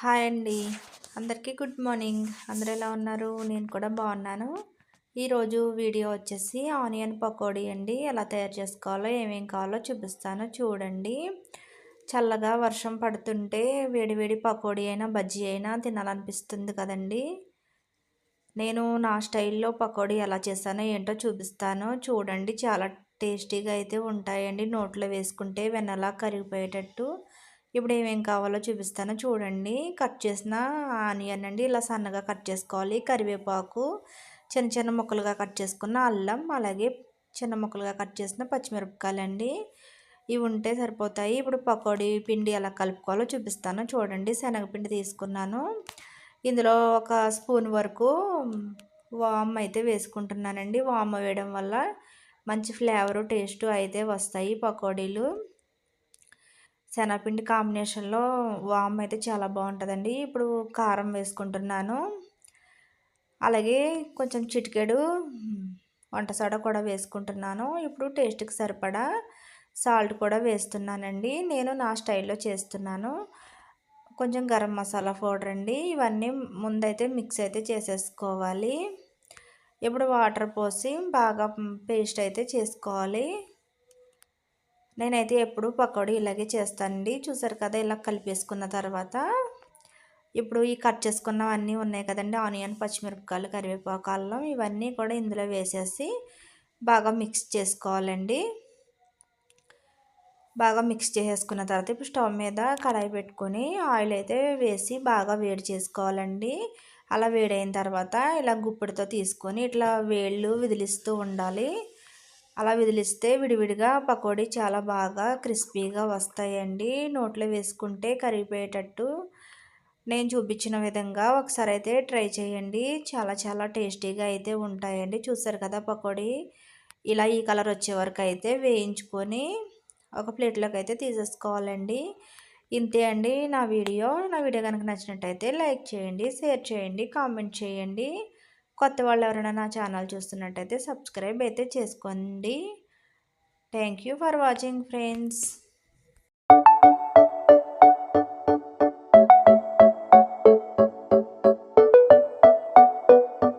Hi అండి. అందరికీ good morning. అందరు ఎలా ఉన్నారు? నేను కూడా బాగున్నాను. ఈరోజు వీడియో వచ్చేసి ఆనియన్ పకోడీ అండి. ఎలా తయారు చేసుకోవాలో ఏమేం కావాలో చూపిస్తాను. చూడండి. చల్లగా వర్షం పడుతుంటే వేడివేడి పకోడీ అయినా బజ్జీ అయినా తినాలనిపిస్తుంది కదండి. నేను నా స్టైల్లో పకోడీ ఎలా చేశానో ఏంటో చూపిస్తాను. చూడండి. చాలా టేస్టీగా అయితే ఉంటాయండి. నోట్లో వేసుకుంటే వెన్నలా కరిగిపోయేటట్టు. ఇప్పుడు ఏమేం కావాలో చూపిస్తాను. చూడండి కట్ చేసిన ఆనియన్ అండి ఇలా సన్నగా కట్ చేసుకోవాలి. కరివేపాకు చిన్న చిన్న ముక్కలుగా కట్ చేసుకున్న అల్లం అలాగే చిన్న ముక్కలుగా కట్ చేసిన పచ్చిమిరపకాయలు అండి ఇవి ఉంటే సరిపోతాయి. ఇప్పుడు పకోడీ పిండి ఎలా కలుపుకోవాలో చూపిస్తాను. చూడండి శనగపిండి తీసుకున్నాను. ఇందులో ఒక స్పూన్ వరకు వామ్ అయితే వేసుకుంటున్నానండి. వామ్ వేయడం వల్ల మంచి ఫ్లేవరు టేస్ట్ అయితే వస్తాయి పకోడీలు. శనగపిండి కాంబినేషన్లో వామ్ అయితే చాలా బాగుంటుందండి. ఇప్పుడు కారం వేసుకుంటున్నాను. అలాగే కొంచెం చిటికెడు వంట సోడా కూడా వేసుకుంటున్నాను. ఇప్పుడు టేస్ట్కి సరిపడా సాల్ట్ కూడా వేస్తున్నానండి. నేను నా స్టైల్లో చేస్తున్నాను. కొంచెం గరం మసాలా పౌడర్ అండి. ఇవన్నీ ముందైతే మిక్స్ అయితే చేసేసుకోవాలి. ఇప్పుడు వాటర్ పోసి బాగా పేస్ట్ అయితే చేసుకోవాలి. నేనైతే ఎప్పుడు పకోడీ ఇలాగే చేస్తానండి. చూసారు కదా ఇలా కలిపేసుకున్న తర్వాత ఇప్పుడు ఈ కట్ చేసుకున్నవన్నీ ఉన్నాయి కదండి. ఆనియన్ పచ్చిమిరపకాయలు కరివేపాకు అల్లం ఇవన్నీ కూడా ఇందులో వేసేసి బాగా మిక్స్ చేసుకోవాలండి. బాగా మిక్స్ చేసేసుకున్న తర్వాత ఇప్పుడు స్టవ్ మీద కడాయి పెట్టుకొని ఆయిల్ అయితే వేసి బాగా వేడి చేసుకోవాలండి. అలా వేడైన తర్వాత ఇలా గుప్పిడితో తీసుకొని ఇట్లా వేళ్ళు విదిలిస్తూ ఉండాలి. అలా విదిలిస్తే విడివిడిగా పకోడీ చాలా బాగా క్రిస్పీగా వస్తాయండి. నోట్లో వేసుకుంటే కరిగిపోయేటట్టు. నేను చూపించిన విధంగా ఒకసారి అయితే ట్రై చేయండి. చాలా చాలా టేస్టీగా అయితే ఉంటాయండి. చూసారు కదా పకోడీ? ఇలా ఈ కలర్ వచ్చే వరకు అయితే వేయించుకొని ఒక ప్లేట్లోకి అయితే తీసేసుకోవాలండి. ఇంతే అండి నా వీడియో. నా వీడియో కనుక నచ్చినట్టయితే లైక్ చేయండి షేర్ చేయండి కామెంట్ చేయండి. కొత్త వాళ్ళు ఎవరైనా నా ఛానల్ చూస్తున్నట్టయితే సబ్స్క్రైబ్ అయితే చేసుకోండి. Thank you for watching friends.